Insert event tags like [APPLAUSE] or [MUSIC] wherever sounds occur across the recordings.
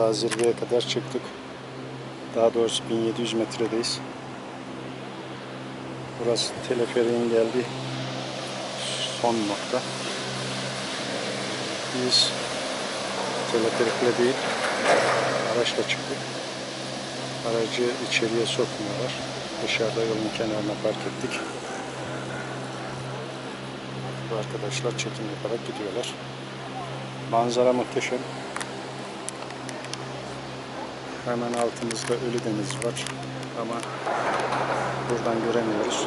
Daha zirveye kadar çıktık. Daha doğrusu 1700 metredeyiz. Burası teleferiğin geldiği son nokta. Biz teleferikle değil, araçla çıktık. Aracı içeriye sokmuyorlar. Dışarıda yolun kenarına park ettik. Bu arkadaşlar çekim yaparak gidiyorlar. Manzara muhteşem. Hemen altımızda Ölüdeniz var ama buradan göremiyoruz.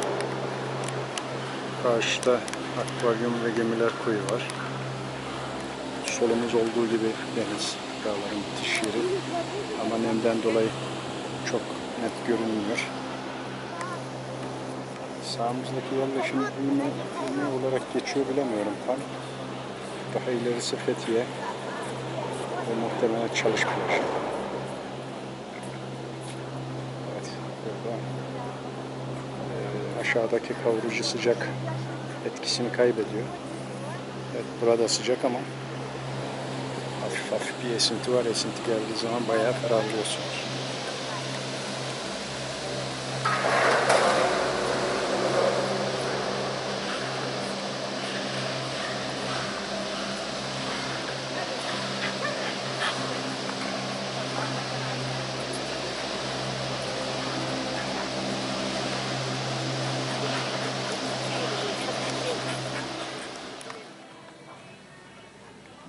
Karşıda akvaryum ve gemiler koyu var. Solumuz olduğu gibi deniz, dağların bitiş yeri ama nemden dolayı çok net görünmüyor. Sağımızdaki yerleşim ilmi olarak geçiyor bilemiyorum tam. Daha ilerisi Fethiye ve muhtemelen Çalışma Yaşı. Evet, burada eee, aşağıdaki kavurucu sıcak etkisini kaybediyor. Evet, burada sıcak ama hafif hafif bir esinti var. Esinti geldiği zaman bayağı ferahlıyorsunuz.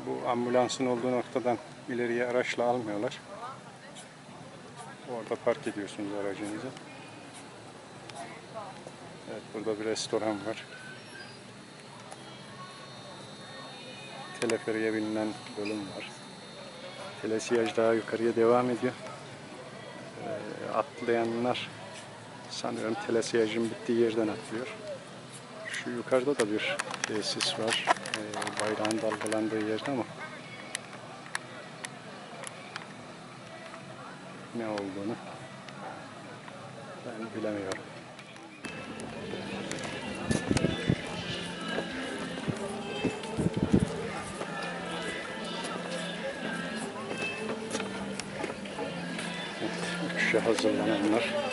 Bu ambulansın olduğu noktadan ileriye araçla almıyorlar. Orada park ediyorsunuz aracınızı. Evet burada bir restoran var. Teleferiye binilen bölüm var. Telesiyaj daha yukarıya devam ediyor. Ee, atlayanlar sanıyorum telesiyajın bittiği yerden atlıyor. Şu yukarıda da bir tesis var. Ee, bayrağın dalgalandığı yerde ama ne olduğunu ben bilemiyorum. Evet, uçuşa hazırlananlar.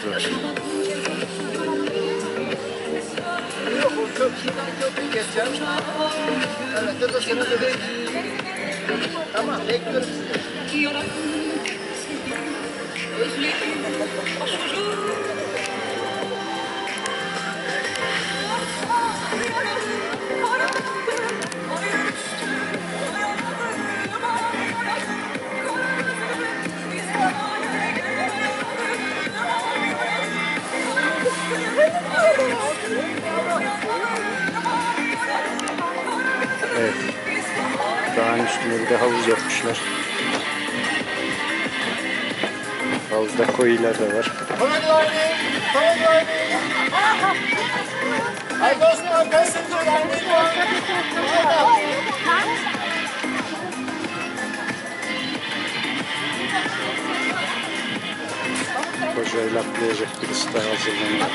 Arkadaşlar gittiler. Yok o çok çok geçeceğim. Evet, dur dur seni de bekliyorum. Tamam, bekliyorum sizi. Dağın üstüne bir de havuz yapmışlar. Havuzda koyiler de var. Kocayla atlayacak birisi daha hazırlanıyor.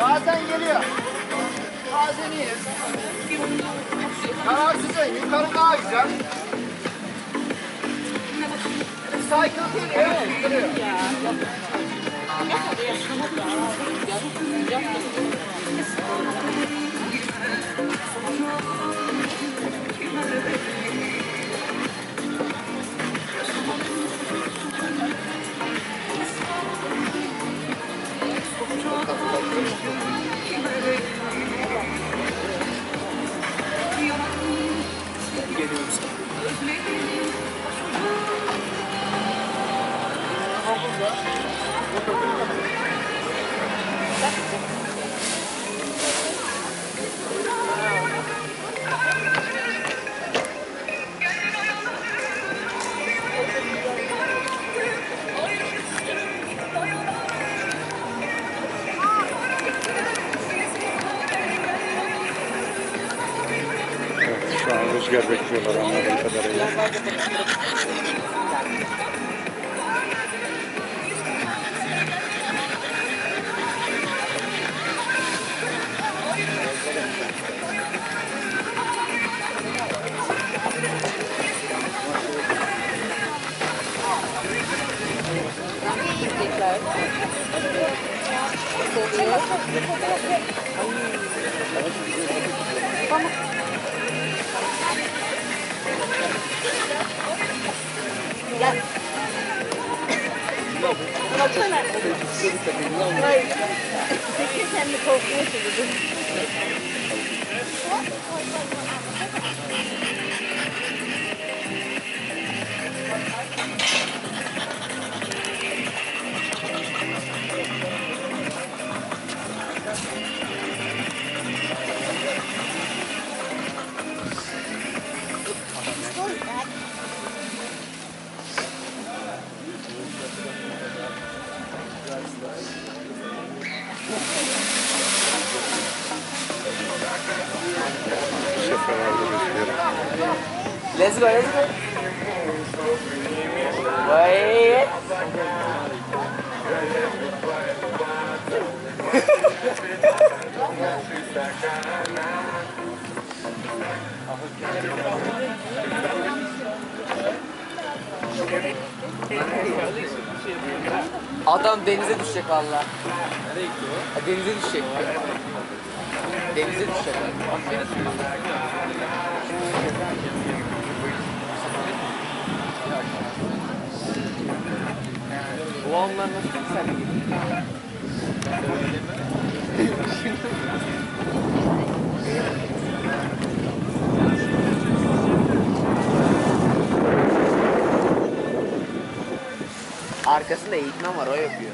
Bazen geliyor. Bazen iyi. Karar sizin, yukarı daha güzel. Cycle geliyor, evet, geliyor. Thank you. Rüzgar bekliyorlar anladığım kadarıyla. Bu [LAUGHS] Let's go, let's go. Adam denize düşecek valla. Nereye? Denize düşecek. Denize düşecek. Bu anlar nasıl sen Arkasında eğitmen var o yapıyor.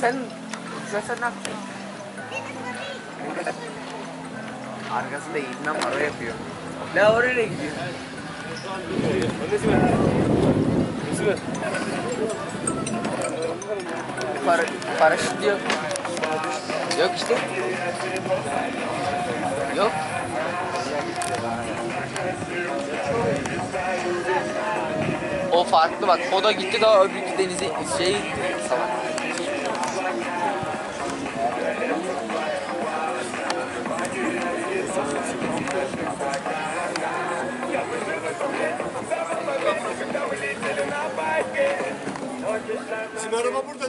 Sen sen, sen ne yapacaksın? Arkasında eğitmen var o yapıyor. Ne oraya gidiyor? Para, paraşüt yok. Yok işte. Yok. O farklı bak. O da gitti daha öbürkü denize şey salak.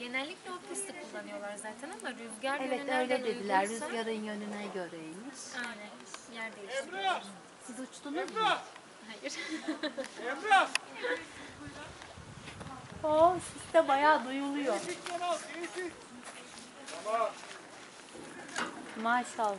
genellikle o pisti kullanıyorlar zaten ama rüzgar Evet yönü nereden öyle dediler. uygunsa- Rüzgarın yönüne göreymiş. Aynen. Yer değiştiriyor. Siz uçtunuz mu? Hayır. Oo, sis de bayağı duyuluyor. Maşallah.